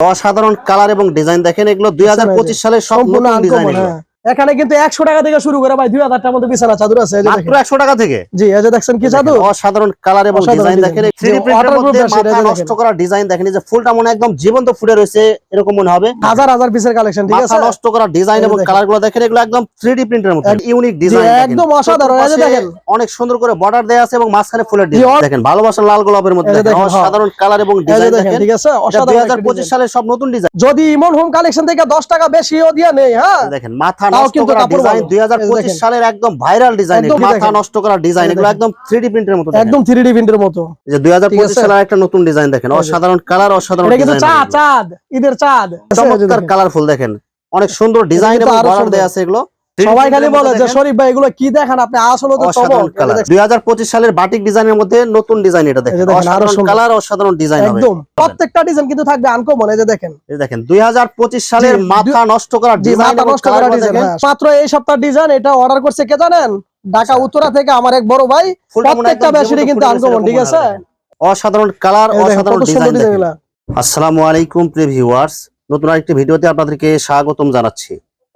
অসাধারণ কালার এবং ডিজাইন দেখেন এগুলো দুই হাজার পঁচিশ সালের সব সম্পূর্ণ ডিজাইন। এখানে কিন্তু একশো টাকা থেকে শুরু করে ভাই দুই হাজার টাকার মধ্যে বিছানা চাদর আছে। একশো টাকা থেকে জি এই যে দেখছেন কি চাদর অসাধারণ কালার এবং ডিজাইন দেখেন নষ্ট করা ডিজাইন দেখেন যে ফুলটা মনে একদম জীবন্ত ফুটে রয়েছে এরকম মনে হবে হাজার হাজার পিসের কালেকশন ঠিক আছে নষ্ট করা ডিজাইন এবং কালারগুলো দেখেন এগুলো একদম থ্রি ডি প্রিন্টের মতো ইউনিক ডিজাইন একদম অসাধারণ, এই যে দেখেন। অনেক সুন্দর করে বর্ডার দেওয়া আছে এবং মাঝখানে ফুলের ডিজাইন দেখেন ভালোবাসার লাল গোলাপের মধ্যে হ্যাঁ। অসাধারণ কালার এবং ডিজাইন দেখেন ঠিক আছে অসাধারণ হাজার একটা পঁচিশ design। সালের সব নতুন ডিজাইন যদি ইমন হোম কালেকশন থেকে দশ টাকা বেশিও দিয়ে নেই হ্যাঁ দেখেন মাথা কিন্তু কাপড় ভালো। দুই হাজার এই যে পঁচিশ দেখেন। সালের একদম ভাইরাল ডিজাইন মাথা নষ্ট করা ডিজাইন এগুলো একদম থ্রি প্রিন্টের মতো একদম থ্রি প্রিন্টের মতো। এই যে দুই হাজার ঠিক পঁচিশ আছে? সালের একটা নতুন ডিজাইন দেখেন। অসাধারণ কালার অসাধারণ এটা কিন্তু চাঁদ চাঁদ ঈদের চাঁদ। চমৎকার কালারফুল দেখেন। অনেক সুন্দর ডিজাইন এবং বর্ডার আছে এগুলো। সবাই খালি বলে যে শরীফ ভাই এগুলো কি দেখান আপনি? আসলে তো চমক সালের বাটিক ডিজাইনের মধ্যে নতুন ডিজাইন এটা দেখেন। অসাধারণ কালার অসাধারণ ডিজাইন হবে। একদম। প্রত্যেকটা ডিজাইন কিন্তু থাকবে আনকমন এই যে দেখেন। এই দেখেন দুই হাজার পঁচিশ সালের জি, মাথা নষ্ট করা ডিজাইন নষ্ট করা ডিজাইন। মাত্র এই সপ্তাহ ডিজাইন এটা অর্ডার করছে কে জানেন? ঢাকা আচ্ছা। উত্তরা থেকে আমার এক বড় ভাই। প্রত্যেকটা কিন্তু রয়েছে ঠিক আছে? অসাধারণ কালার অসাধারণ ডিজাইন আসসালামু আলাইকুম প্রিয় ভিউয়ার্স নতুন আরেকটি ভিডিওতে আপনাদেরকে স্বাগতম জানাচ্ছি।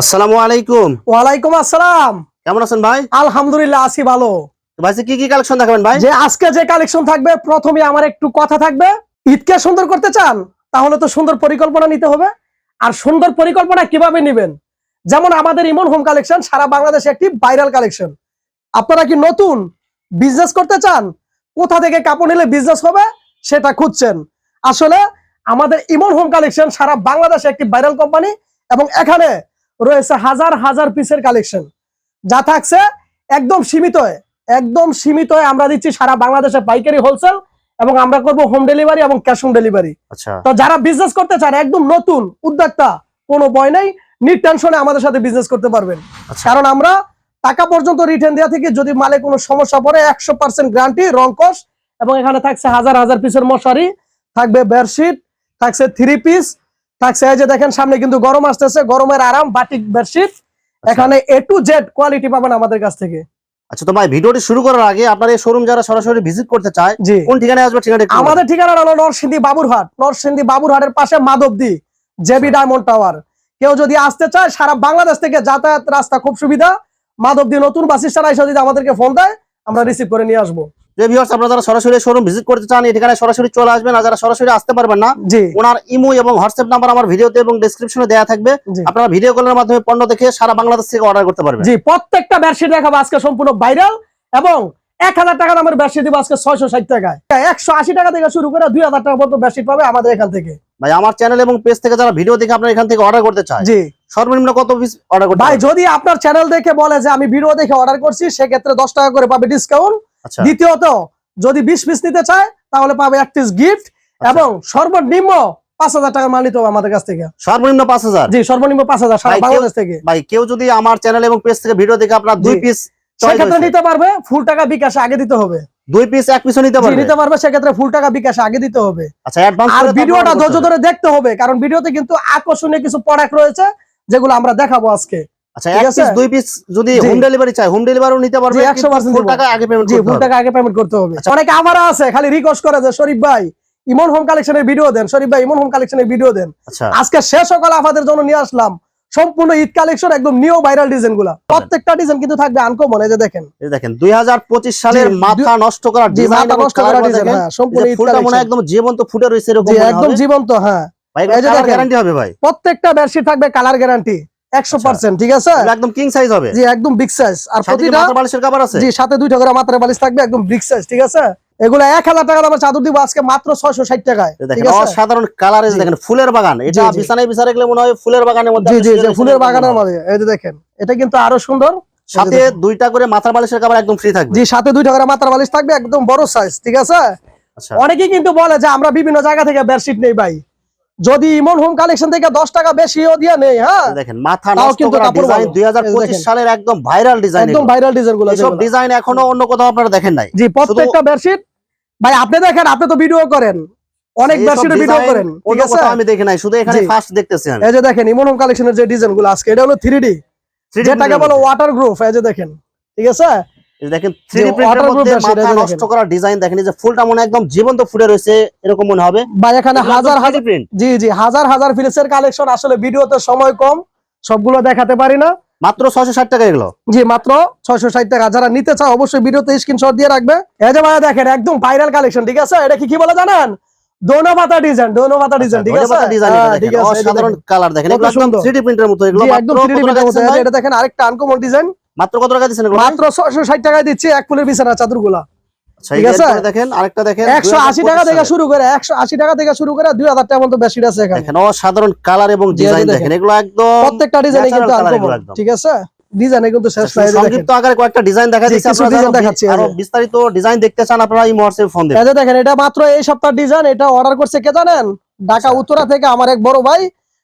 আসসালামু আলাইকুম। ওয়ালাইকুম আসসালাম। কেমন আছেন ভাই? আলহামদুলিল্লাহ আছি ভালো। ভাই কি কি কালেকশন দেখাবেন ভাই? যে আজকে যে কালেকশন থাকবে প্রথমে আমার একটু কথা থাকবে। ঈদকে সুন্দর করতে চান তাহলে তো সুন্দর পরিকল্পনা নিতে হবে। আর সুন্দর পরিকল্পনা কীভাবে নেবেন? যেমন আমাদের ইমন হোম কালেকশন সারা বাংলাদেশে একটি ভাইরাল কালেকশন আপনারা কি নতুন বিজনেস করতে চান? কোথা থেকে কাপড় নিলে বিজনেস হবে? সেটা খুঁজছেন। আসলে আমাদের ইমন হোম কালেকশন সারা বাংলাদেশে একটি ভাইরাল কোম্পানি এবং এখানে রয়েছে হাজার হাজার পিসের কালেকশন। যা থাকছে একদম সীমিত একদম সীমিত আমরা দিচ্ছি সারা বাংলাদেশে পাইকারি হোলসেল এবং আমরা করব হোম ডেলিভারি এবং ক্যাশ অন ডেলিভারি তো যারা বিজনেস করতে চান একদম নতুন উদ্যোক্তা কোনো ভয় নেই নিট টেনশনে আমাদের সাথে বিজনেস করতে পারবেন। আচ্ছা। কারণ আমরা টাকা পর্যন্ত রিটার্ন দেওয়া থেকে যদি মালে কোনো সমস্যা পড়ে একশো পার্সেন্ট গ্যারান্টি রংকশ এবং এখানে থাকছে হাজার হাজার পিসের মশারি থাকবে বেডশিট থাকছে থ্রি পিস থাকছে এই যে দেখেন সামনে কিন্তু গরম আসতেছে গরমের আরাম বাটিক বেডশিট এখানে এ টু জেড কোয়ালিটি পাবেন আমাদের কাছ থেকে। আচ্ছা তো ভাই ভিডিওটি শুরু করার আগে আপনার এই শোরুম যারা সরাসরি ভিজিট করতে চায় কোন ঠিকানায় আসবে ঠিকানা আমাদের ঠিকানা হলো নরসিংদী বাবুরহাট। নরসিংদী বাবুরহাটের পাশে মাধবদী জেবি ডায়মন্ড টাওয়ার কেউ যদি আসতে চায় সারা বাংলাদেশ থেকে যাতায়াত রাস্তা খুব সুবিধা। মাধবদী নতুন বাস স্ট্যান্ড এসে যদি আমাদেরকে ফোন দেয় আমরা রিসিভ করে নিয়ে আসব। যে ভিউয়ার্স আপনারা যারা সরাসরি শোরুম ভিজিট করতে চান এই ঠিকানায় সরাসরি চলে আসবেন। আর যারা সরাসরি আসতে পারবেন না ওনার ইমো এবং হোয়াটসঅ্যাপ নাম্বার আমার ভিডিওতে এবং ডেসক্রিপশনে দেওয়া থাকবে। আপনারা ভিডিও কলের মাধ্যমে পণ্য দেখে সারা বাংলাদেশ থেকে অর্ডার করতে পারবেন। জি প্রত্যেকটা বেডশিট দেখাবো আজকে সম্পূর্ণ ভাইরাল এবং এক হাজার টাকা দামের বেডশিট দিব আজকে ছয়শো ষাট টাকায়। একশো আশি টাকা থেকে শুরু করে দুই হাজার টাকা পর্যন্ত বেডশিট পাবে আমাদের এখান থেকে। ভাই আমার চ্যানেল এবং পেজ থেকে যারা ভিডিও দেখে আপনারা এখান থেকে অর্ডার করতে চায় জি। সর্বনিম্ন কত পিস অর্ডার করতে ভাই যদি আপনার চ্যানেল দেখে বলে যে আমি ভিডিও দেখে অর্ডার করছি সেক্ষেত্রে দশ টাকা করে পাবে ডিসকাউন্ট দ্বিতীয়ত যদি বিশ পিস নিতে চায় তাহলে পাবে এক পিস গিফট আচ্ছা। এবং সর্বনিম্ন পাঁচ হাজার টাকার মাল নিতে হবে আমাদের কাছ থেকে। সর্বনিম্ন পাঁচ হাজার? জি সর্বনিম্ন পাঁচ হাজার সারা বাংলাদেশ থেকে। ভাই কেউ যদি আমার চ্যানেল এবং পেজ থেকে ভিডিও দেখে আপনার দুই পিস সেক্ষেত্রে নিতে পারবে ফুল টাকা বিকাশে আগে দিতে হবে। দুই পিস এক পিসও নিতে পারবে? নিতে পারবে সেক্ষেত্রে ফুল টাকা বিকাশে আগে দিতে হবে। আচ্ছা অ্যাডভান্স আর ভিডিওটা ধৈর্য ধরে দেখতে হবে কারণ ভিডিওতে কিন্তু আকর্ষণীয় কিছু প্রোডাক্ট রয়েছে যেগুলো আমরা দেখাবো আজকে। আচ্ছা এক পিস দুই পিস যদি হোম ডেলিভারি চাই হোম ডেলিভারিও নিতে পারবে জি, 100% ফুল টাকা আগে পেমেন্ট জি করতে হবে। টাকা আগে পেমেন্ট করতে হবে। আচ্ছা। অনেকে আছে খালি রিকোয়েস্ট করে যে শরীফ ভাই ইমন হোম কালেকশনের ভিডিও দেন। শরীফ ভাই ইমন হোম কালেকশনের ভিডিও দেন। আচ্ছা। আজকে শেষ সকাল জন্য নিয়ে আসলাম। সম্পূর্ণ ঈদ কালেকশন একদম নিউ ভাইরাল ডিজাইনগুলা প্রত্যেকটা ডিজাইন কিন্তু থাকবে আনকমন এই যে দেখেন। এই দেখেন দুই হাজার পঁচিশ সালের মাথা নষ্ট করা ডিজাইন নষ্ট করা ডিজাইন হ্যাঁ সম্পূর্ণ ঈদ মনে একদম জীবন্ত ফুটে রয়েছে এরকম একদম জীবন্ত হ্যাঁ। ভাই। গ্যারান্টি হবে ভাই। প্রত্যেকটা বেডশিট থাকবে কালার গ্যারান্টি একশো পার্সেন্ট ঠিক আছে? একদম কিং সাইজ হবে। জি একদম বিগ সাইজ আর সাথে কি প্রতিটা বালিশের কভার আছে? জি সাথে দুইটা করে মাত্রা বালিশ থাকবে একদম বিগ সাইজ ঠিক আছে? এগুলো এক হাজার টাকা দামের চাদর দিব আজকে মাত্র ছয়শো ষাট টাকায় এই ঠিক আছে? কালার দেখেন ফুলের বাগান। এটা জি। বিছানায় বিছানা গেলে মনে হয় ফুলের বাগানের মধ্যে জি জি ফুলের বাগানের মধ্যে এই যে দেখেন এটা কিন্তু আরও সুন্দর। সাথে দুইটা করে মাথা বালিশের কভার একদম ফ্রি থাকবে। জি সাথে দুইটা করে মাত্রা বালিশ থাকবে একদম বড় সাইজ ঠিক আছে? আচ্ছা। অনেকেই কিন্তু বলে যে আমরা বিভিন্ন জায়গা থেকে বেডশিট নেই ভাই। যদি ইমন হোম কালেকশন থেকে দশ টাকা বেশিও দিয়ে নেই হ্যাঁ? দেখেন মাথা নষ্ট করা ডিজাইন। সালের একদম ভাইরাল ডিজাইন একদম ভাইরাল ডিজাইনগুলো এসব ডিজাইন এখনও অন্য কোথাও আপনারা দেখেন নাই। জি প্রত্যেকটা বেডশিট ভাই আপনি দেখেন আপনি তো ভিডিও করেন। অনেক বেডশিটের ভিডিও করেন ঠিক আছে? আমি দেখি নাই শুধু এখানে ফার্স্ট দেখতেছি আমি। এই যে দেখেন ইমন হোম কালেকশনের যে ডিজাইনগুলো আজকে এটা হলো থ্রি ডি 3D যেটাকে printer ওয়াটার গ্রুপ এই যে দেখেন ঠিক আছে? দেখেন যে 3D প্রিন্টের মধ্যে মাথা নষ্ট করা ডিজাইন দেখেন যে ফুলটা মনে একদম জীবন্ত ফুটে রয়েছে এরকম মনে হবে। বা এখানে হাজার হাজার প্রিন্ট জি জি হাজার হাজার পিসের কালেকশন আসলে ভিডিওতে সময় কম সবগুলো দেখাতে পারি না। মাত্র 660 টাকা এগুলো। জি মাত্র ছয়শো ষাট টাকা। যারা নিতে চাও অবশ্যই ভিডিওতে স্ক্রিনশট দিয়ে রাখবে। এই যে ভাইয়া দেখেন একদম ভাইরাল কালেকশন ঠিক আছে? এটা কি কি বলে জানেন? দোনো পাতা ডিজাইন দোনো পাতা ডিজাইন ঠিক আছে? ডিজাইন হ্যাঁ, ঠিক আছে দেখেন। কালার দেখেন। কত একদম সুন্দর। 3D প্রিন্টের মতো। এগুলো একদম 3D প্রিন্টের মতো। এটা দেখেন আরেকটা আনকমন ডিজাইন মাত্র কত টাকা দিচ্ছেন মাত্র ছয়শো ষাট টাকায় দিচ্ছি এক ফুলের বিছানা চাদরগুলা আচ্ছা, ঠিক আছে? দেখেন আরেকটা দেখেন একশো আশি 2025 টাকা থেকে শুরু করে একশো আশি টাকা থেকে শুরু করে দুই হাজার টাকা মতো বেশি আছে এখানে। দেখেন অসাধারণ কালার এবং জি, এই যে ডিজাইন দেখেন। দেখেন এগুলো একদম প্রত্যেকটা ডিজাইনে কিন্তু আনকমন ঠিক আছে? ডিজাইনে কিন্তু শেষ নাই এই যে দেখেন। সংক্ষিপ্ত আকারে কয়েকটা ডিজাইন দেখা দিচ্ছি আপনারা দেখাচ্ছি, এই বিস্তারিত ডিজাইন দেখতে চান আপনারা এই হোয়াটসঅ্যাপ ফোন এই দেখেন এটা মাত্র এই সপ্তাহ ডিজাইন এটা অর্ডার করছে কে জানেন? ঢাকা আচ্ছা। উত্তরা থেকে আমার এক বড় ভাই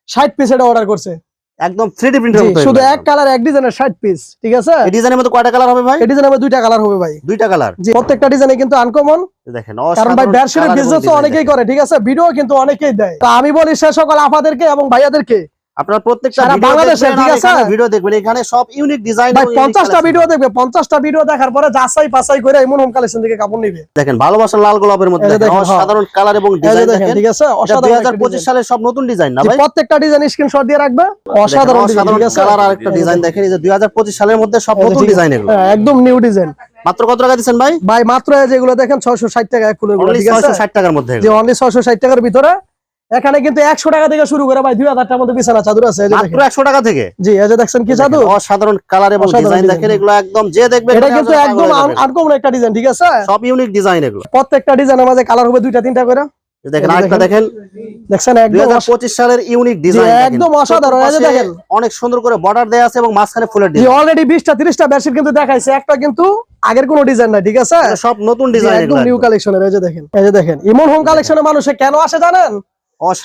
ষাট পিস এটা অর্ডার করছে। একদম 3D প্রিন্টের মতো শুধু এক কালার এক ডিজাইনের ষাট পিস ঠিক আছে? এই ডিজাইনের মধ্যে কয়টা কালার হবে ভাই? এই ডিজাইনের দুইটা কালার হবে ভাই। দুইটা কালার প্রত্যেকটা ডিজাইনে কিন্তু আনকমন দেখেন কারণ ভাই এবং বিজনেস তো অনেকেই করে ঠিক আছে? ভিডিও কিন্তু অনেকেই দেয়। তো আমি বলি সে সকল আপাদেরকে এবং ভাইয়াদেরকে আপনারা প্রত্যেকটা ঠিক আছে? ভিডিও দেখবেন। এখানে সব ইউনিক ডিজাইন ভাই পঞ্চাশটা ভিডিও দেখবে ভিডিও দেখার পরে যাচাই পাচাই করে এমন হোম কালেকশন থেকে কাপড় নিবে। দেখেন ভালোবাসার লাল গোলাপের মধ্যে দেখেন, হ্যাঁ। কালার এবং ডিজাইন দেখেন ঠিক আছে? অসাধারণ হাজার একটা পঁচিশ design। সালের সব নতুন ডিজাইন না ভাই? প্রত্যেকটা ডিজাইন স্ক্রিনশট দিয়ে রাখবে। অসাধারণ আছে? কালার আর একটা ডিজাইন দেখেন এই যে দুই হাজার পঁচিশ সালের মধ্যে সব নতুন ডিজাইন এগুলো। হ্যাঁ, একদম নিউ ডিজাইন মাত্র কত টাকা দিচ্ছেন ভাই? ভাই মাত্র যেগুলো দেখেন ছয়শো ষাট টাকা একগুলো, ঠিক আছে? ছয়শো ষাট টাকার মধ্যে যে অনলি ছয়শো ষাট টাকার ভিতরে এখানে কিন্তু একশো টাকা থেকে শুরু করে ভাই দুই হাজার টাকার মতো বিছানা চাদর আছে মাত্র একশো টাকা থেকে? জি এই যে দেখছেন কি চাদর? অসাধারণ কালার এবং ডিজাইন দেখেন এগুলো একদম যে দেখবে এটা কিন্তু একদম আনকমন একটা ডিজাইন ঠিক আছে? সব ইউনিক ডিজাইন এগুলো। প্রত্যেকটা ডিজাইনের মাঝে কালার হবে দুইটা তিনটা করে। দেখেন আরেকটা দেখেন। দেখছেন একদম হাজার পঁচিশ সালের ইউনিক ডিজাইন একদম অসাধারণ, এই যে দেখেন। অনেক সুন্দর করে বর্ডার দেওয়া আছে এবং মাঝখানে ফুলের ডিজাইন অলরেডি বেডশিট কিন্তু দেখাইছে। একটা কিন্তু আগের কোনো ডিজাইন নাই ঠিক আছে? সব নতুন ডিজাইন একদম নিউ কালেকশনের এই যে দেখেন। এই যে দেখেন ইমন হোম কালেকশনে মানুষে কেন আসে জানেন?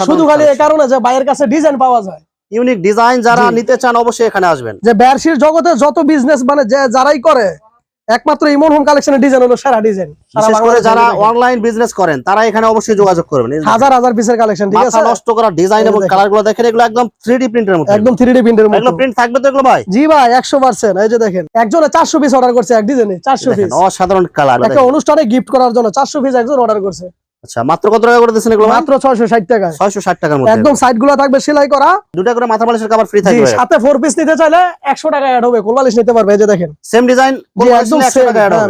শুধু খালি এই কারণে যে বাইরের কাছে ডিজাইন পাওয়া যায়। ইউনিক ডিজাইন যারা নিতে চান অবশ্যই এখানে আসবেন। যে বেডশিট জগতে যত বিজনেস মানে যে যারাই করে একমাত্র ইমন হোম কালেকশনের ডিজাইন হলো সেরা ডিজাইন বিশেষ করে যারা অনলাইন বিজনেস করেন তারা এখানে অবশ্যই যোগাযোগ করবেন। হাজার হাজার পিসের কালেকশন ঠিক আছে? নষ্ট করা ডিজাইন এবং। কালারগুলো দেখেন এগুলো একদম থ্রি ডি প্রিন্টের মতো একদম থ্রি ডি প্রিন্টের মতো এগুলো প্রিন্ট থাকবে তো এগুলো ভাই? জি ভাই একশো পার্সেন্ট এই যে দেখেন একজনে চারশো পিস অর্ডার করছে এক ডিজাইনে চারশো দেখেন, পিস অসাধারণ কালার একটা অনুষ্ঠানে গিফট করার জন্য চারশো পিস একজন অর্ডার করছে। আচ্ছা মাত্র কত টাকা করে দিচ্ছেন এগুলো মাত্র ছয়শো ষাট টাকায় ছয়শো ষাট টাকার মধ্যে। একদম থাকবে সেলাই করা। দুটা করে মাথা বালিশের কাবার ফ্রি থাকবে সাথে ফোর পিস নিতে চাইলে একশো টাকা অ্যাড হবে কোলবালিশ নিতে পারবে এই যে দেখেন। সেম ডিজাইন জি একদম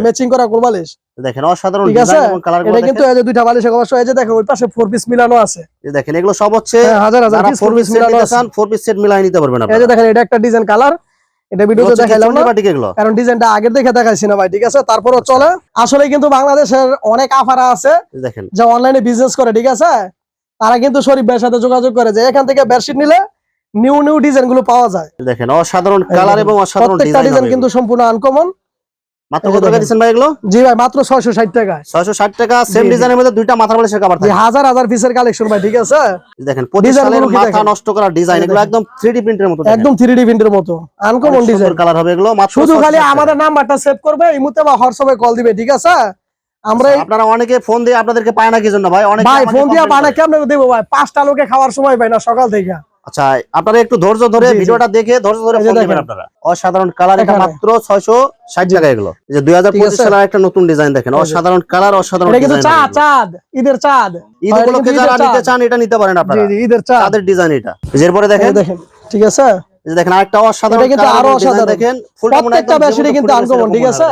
ম্যাচিং করা কোলবালিশ দেখেন অসাধারণ ডিজাইন এবং কালার এটা কিন্তু এই যে দুইটা বালিশ অবশ্য এই যে দেখেন ওই পাশে ফোর পিস মিলানো আছে। দেখেন এগুলো সব হচ্ছে হ্যাঁ, হাজার হাজার পিস ফোর পিস মিলানো আছে। ফোর পিস সেট মিলাই নিতে পারবেন এই যে দেখেন এটা একটা ডিজাইন কালার এটা ভিডিওতে দেখাইলাম না কারণ ডিজাইনটা আগে দেখে দেখাইছি না ভাই ঠিক আছে? তারপরও চলে। আসলে কিন্তু বাংলাদেশের অনেক আফারা আছে দেখেন। যে অনলাইনে বিজনেস করে ঠিক আছে? তারা কিন্তু শরীফ ভাইয়ের সাথে যোগাযোগ করে যে এখান থেকে বেডশিট নিলে নিউ নিউ ডিজাইনগুলো পাওয়া যায়। দেখেন অসাধারণ কালার এবং অসাধারণ ডিজাইন কিন্তু সম্পূর্ণ আনকমন মাত্র কত টাকা দেখেন। ভাই এগুলো? জি ভাই মাত্র ছয়শো ষাট টাকায় টাকা সেম জি, জি। ডিজাইনের মধ্যে দুইটা মাথা বালিশের কাবার থাকে। হাজার হাজার পিসের কালেকশন ভাই ঠিক আছে? দেখেন পঁচিশ ডিজাইন সালের মাথা নষ্ট করা ডিজাইন এগুলো একদম থ্রি প্রিন্টের মতো একদম থ্রি প্রিন্টের মতো। আনকমন ডিজাইন কালার হবে এগুলো মাত্র শুধু খালি আমাদের নাম্বারটা সেভ করবে বা হোয়াটসঅ্যাপে কল দিবে ঠিক আছে? আমরা আপনারা অনেকে ফোন দিয়ে আপনাদেরকে পায় না কি জন্য ভাই? অনেকে ভাই ফোন দিয়ে বানা করে। কেমনে দেবো ভাই? পাঁচটা লোকে খাওয়ার সময় পাই না সকাল থেকে। আচ্ছা আপনারা একটু ধৈর্য ধরে জি, জি। ভিডিওটা দেখে ধৈর্য ধরে ফোন দিবেন আপনারা। অসাধারণ কালার এটা মাত্র ছয়শো ষাট টাকা এগুলো। এই যে দুই হাজার ঠিক পঁচিশ আছে। সালের একটা নতুন ডিজাইন দেখেন। অসাধারণ কালার অসাধারণ এটা কিন্তু চাঁদ চাঁদ ঈদের চাঁদ। ঈদ উপলক্ষে যারা নিতে চান এটা নিতে পারেন আপনারা। জি ঈদের চাঁদ। তাদের ডিজাইন এটা। এরপরে দেখেন। দেখেন ঠিক আছে? এই দেখেন আরেকটা অসাধারণ এটা কিন্তু আরও অসাধারণ। দেখেন ফুলটা প্রত্যেকটা কিন্তু আনকমন ঠিক আছে?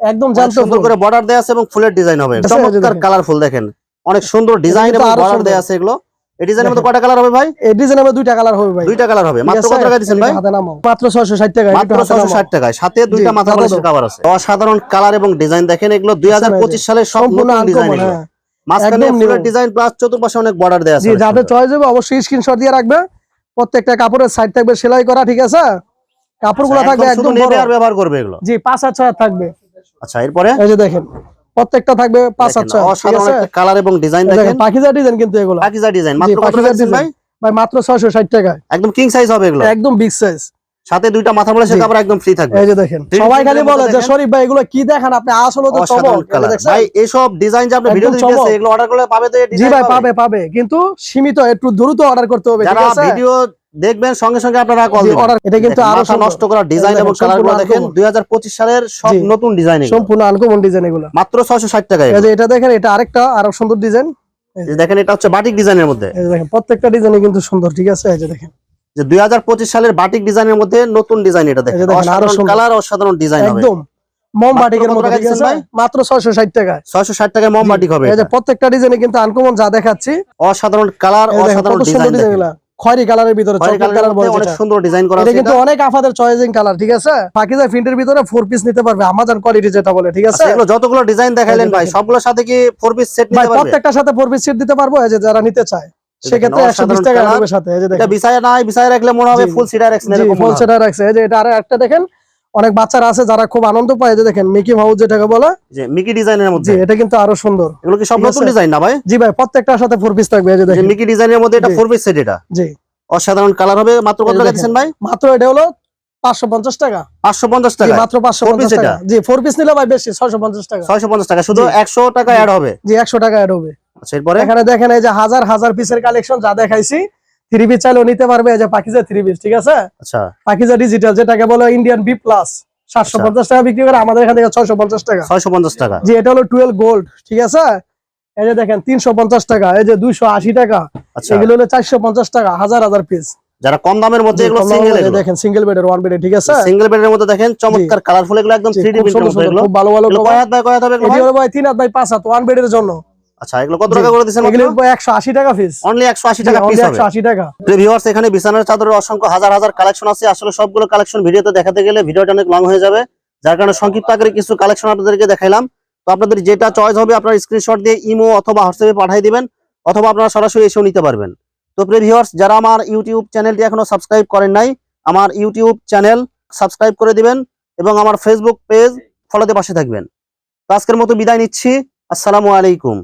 একদম জানতো সুন্দর করে বর্ডার দেয়া আছে এবং ফুলের ডিজাইন হবে। চমৎকার। কালারফুল দেখেন। অনেক সুন্দর ডিজাইন এবং বর্ডার। দেয়া আছে এগুলো। এই ডিজাইনের মধ্যে কয়টা কালার হবে ভাই? এই ডিজাইনের দুইটা কালার হবে ভাই। দুইটা কালার হবে। মাত্র কত টাকা দিচ্ছেন ভাই? একটু হাতে নামাও। মাত্র ছয়শো ষাট টাকা মাত্র ছয়শো ষাট টাকায়। সাথে দুইটা মাথা মাথা বালিশের দাও। আছে। অসাধারণ কালার এবং ডিজাইন দেখেন এগুলো সালের সম্পূর্ণ ডিজাইন আনকমন হ্যাঁ। মাঝখানে ফুলের ডিজাইন প্লাস চতুর্পাশে অনেক বর্ডার দেয়া আছে যাদের চয়েস হবে অবশ্যই স্ক্রিনশট দিয়ে রাখবে। প্রত্যেকটা কাপড়ের সাইড থাকবে সেলাই করা ঠিক আছে? কাপড়গুলো আচ্ছা, থাকবে একদম শুধু একদম বড়। ব্যবহার করবে এগুলো? জি পাঁচ আর ছয় হাত থাকবে। আচ্ছা এরপরে? এই যে দেখেন প্রত্যেকটা থাকবে পাঁচ দেখেন, ছয় অসাধারণ একটা কালার এবং ডিজাইন দেখেন পাখিজা ডিজাইন কিন্তু এগুলো। পাকিজা ডিজাইন মাত্র কত রাখছেন ভাই? ভাই মাত্র ছয়শো ষাট টাকায়। একদম কিং সাইজ হবে এগুলো। একদম বিগ সাইজ সাথে দুইটা মাথা বলে জি। কাপড় একদম ফ্রি থাকবে। এই যে দেখেন সবাই খালি বলে যে শরীফ ভাই এগুলো কি দেখান আপনি? আসলে তো চমক এই? ভাই এইসব ডিজাইন যে আপনি ভিডিও দিতেছে এগুলো অর্ডার করলে পাবে তো এই ডিজাইন জি ভাই পাবে। পাবে কিন্তু সীমিত একটু দ্রুত অর্ডার করতে হবে ঠিক যারা আছে? ভিডিও দেখবেন সঙ্গে সঙ্গে আপনারা কল দিবেন। এটা কিন্তু আরও নষ্ট করা ডিজাইন এবং কালারগুলো সম্পূর্ণ দেখেন 2025 সালের সব নতুন ডিজাইন সম্পূর্ণ আনকমন ডিজাইন এগুলো। মাত্র 660 টাকা এই যে এটা দেখেন এটা আরেকটা আরও সুন্দর ডিজাইন এই দেখেন এটা হচ্ছে বাটিক ডিজাইনের মধ্যে। এই যে দেখেন প্রত্যেকটা ডিজাইনই কিন্তু সুন্দর ঠিক আছে? এই যে দেখেন। যে 2025 সালের বাটিক ডিজাইনের মধ্যে নতুন ডিজাইন এটা দেখেন। আরও অসাধারণ সুন্দর। কালার অসাধারণ ডিজাইন হবে। একদম। মম বাটিকের মতো ঠিক আছে? ভাই? মাত্র ছয়শো ষাট টাকায়। 660 টাকায় মম বাটিক হবে এই যে প্রত্যেকটা ডিজাইনে কিন্তু আনকমন যা দেখাচ্ছি। অসাধারণ কালার অসাধারণ ডিজাইন ডিজাইনগুলা খয়েরি কালারের ভিতরে চকলেট কালার বলে অনেক সুন্দর ডিজাইন করা এটা কিন্তু অনেক আফাদের চয়েজিং কালার ঠিক আছে? পাকিজা প্রিন্টের ভিতরে ফোর পিস নিতে পারবে আমাজন কোয়ালিটি যেটা বলে ঠিক আছে? আচ্ছা, এগুলো যতগুলো ডিজাইন দেখাইলেন ভাই সবগুলোর সাথে কি ফোর পিস সেট নিতে পারবে? প্রত্যেকটার সাথে ফোর পিস সেট দিতে পারব এই যে যারা নিতে চায়। সেক্ষেত্রে দেখেন, একশো বিশ অসাধারণ টাকা colour। সাথে এই যে এটা বিছায়া নাই বিছায় রাখলে মনে হবে ফুল সিডার এক্স এরকম ফুল সিডার এক্স এই যে এটা আর একটা দেখেন অনেক বাচ্চারা আছে যারা খুব আনন্দ পায় যে দেখেন মিকি মাউস যেটাকে বলে। যে মিকি ডিজাইনের মধ্যে। এটা কিন্তু আরও সুন্দর। এগুলো কি সব নতুন ডিজাইন না ভাই? জি ভাই প্রত্যেকটার সাথে ফোর পিস থাকবে এই যে দেখেন। মিকি ডিজাইনের মধ্যে এটা ফোর পিস সেট এটা? জি। অসাধারণ কালার হবে মাত্র কত টাকা। দিচ্ছেন ভাই? মাত্র এটা হলো পাঁচশো পঞ্চাশ টাকা। পাঁচশো পঞ্চাশ জি, টাকা মাত্র পাঁচশো Four পঞ্চাশ piece টাকা। জি ফোর পিস নিলে ভাই বেশি ছয়শো পঞ্চাশ টাকা। ছয়শো পঞ্চাশ টাকা শুধু জি। একশো টাকা অ্যাড হবে? জি একশো টাকা অ্যাড হবে। আচ্ছা এরপরে? এখানে দেখেন এই যে হাজার হাজার পিসের কালেকশন যা দেখাইছি থ্রি পিস চাইলেও নিতে পারবে এই যে পাকিজা থ্রি পিস ঠিক আছে? আচ্ছা। পাকিজা ডিজিটাল যেটাকে বলে ইন্ডিয়ান বি প্লাস সাতশো। পঞ্চাশ টাকা বিক্রি করে আমাদের এখান থেকে ছয়শো পঞ্চাশ টাকা। ছয়শো পঞ্চাশ টাকা। জি এটা হলো টুয়েলভ গোল্ড ঠিক আছে? এই যে দেখেন তিনশো পঞ্চাশ টাকা এই যে দুইশো আশি টাকা আচ্ছা। এগুলো হলো চারশো পঞ্চাশ টাকা হাজার হাজার পিস যারা কম দামের মধ্যে এগুলো সিঙ্গেল দেখেন সিঙ্গেল বেডের ওয়ান বেডে ঠিক আছে? সিঙ্গেল বেডের মধ্যে দেখেন চমৎকার কালারফুল এগুলো একদম জি, থ্রি ডি খুব সুন্দর সুন্দর, এগুলো। খুব ভালো ভালো এগুলো। কয় হাত বাই কয় হাত হবে এগুলো ভাই? তিন হাত বাই পাঁচ হাত ওয়ান বেডের জন্য। আচ্ছা এগুলো কত। টাকা করে দিচ্ছেন এগুলো একশো আশি টাকা পিস অনলি টাকা পিস ভিউয়ার্স এখানে বিছানার চাদরের অসংখ্য হাজার হাজার কালেকশন আছে। আসলে সবগুলো কালেকশন ভিডিওতে দেখাতে গেলে ভিডিওটা অনেক লং হয়ে যাবে। যার কারণে সংক্ষিপ্ত আকারে কিছু কালেকশন আপনাদেরকে দেখাইলাম। তো আপনাদের যেটা চয়েস হবে আপনার স্ক্রিনশট দিয়ে ইমো অথবা হোয়াটসঅ্যাপে পাঠিয়ে দিবেন অথবা আপনারা সরাসরি এসেও নিতে পারবেন। তো প্রিয় ভিউয়ার্স যারা আমার ইউটিউব চ্যানেলটি এখনও সাবস্ক্রাইব করেন নাই আমার ইউটিউব চ্যানেল সাবস্ক্রাইব করে দিবেন এবং আমার ফেসবুক পেজ ফলোতে পাশে থাকবেন। তো আজকের মতো বিদায় নিচ্ছি। আসসালামু আলাইকুম।